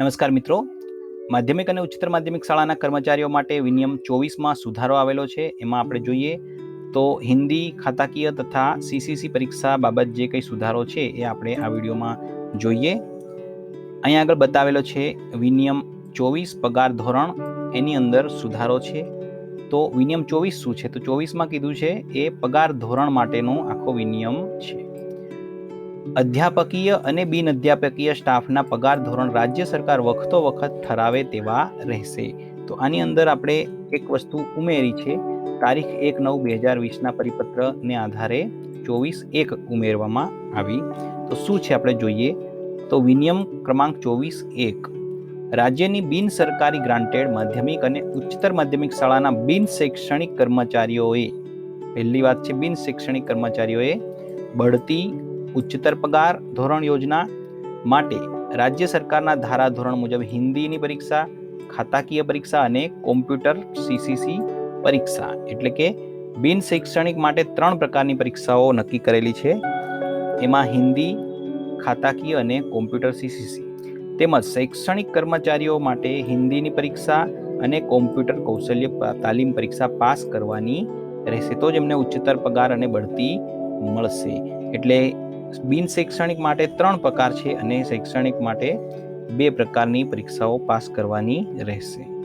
નમસ્કાર મિત્રો. માધ્યમિક અને ઉચ્ચતર માધ્યમિક શાળાના કર્મચારીઓ માટે વિનિયમ ચોવીસમાં સુધારો આવેલો છે. એમાં આપણે જોઈએ તો હિન્દી ખાતાકીય તથા સીસીસી પરીક્ષા બાબત જે કંઈ સુધારો છે એ આપણે આ વિડીયોમાં જોઈએ. અહીંયા આગળ બતાવેલો છે વિનિયમ ચોવીસ પગાર ધોરણ એની અંદર સુધારો છે. તો વિનિયમ ચોવીસ શું છે? તો ચોવીસમાં કીધું છે એ પગાર ધોરણ માટેનો આખો વિનિયમ છે. અધ્યાપકીય અને બિન અધ્યાપકીય સ્ટાફના પગાર ધોરણ રાજ્ય સરકાર વખતો વખત ઠરાવે તેવા રહેશે. તો આની અંદર આપણે એક વસ્તુ ઉમેરી છે. તારીખ એક નવ બે હજાર વીસના પરિપત્રને આધારે ચોવીસ એક ઉમેરવામાં આવી. તો શું છે આપણે જોઈએ? તો વિનિયમ ક્રમાંક ચોવીસ એક. રાજ્યની બિન સરકારી ગ્રાન્ટેડ માધ્યમિક અને ઉચ્ચતર માધ્યમિક શાળાના બિન શૈક્ષણિક કર્મચારીઓએ, પહેલી વાત છે બિન શૈક્ષણિક કર્મચારીઓએ, બઢતી ઉચ્ચતર પગાર ધોરણ યોજના માટે રાજ્ય સરકારના ધારા ધોરણ મુજબ હિન્દીની પરીક્ષા, ખાતાકીય પરીક્ષા અને કોમ્પ્યુટર સીસીસી પરીક્ષા. એટલે કે બિન શૈક્ષણિક માટે ત્રણ પ્રકારની પરીક્ષાઓ નક્કી કરેલી છે. એમાં હિન્દી, ખાતાકીય અને કોમ્પ્યુટર સીસીસી તેમજ શૈક્ષણિક કર્મચારીઓ માટે હિન્દીની પરીક્ષા અને કોમ્પ્યુટર કૌશલ્ય તાલીમ પરીક્ષા પાસ કરવાની રહેશે. તો જ એમને ઉચ્ચતર પગાર અને બઢતી મળશે. એટલે બિન શૈક્ષણિક માટે ત્રણ પ્રકાર છે અને શૈક્ષણિક માટે બે પ્રકારની પરીક્ષાઓ પાસ કરવાની રહેશે.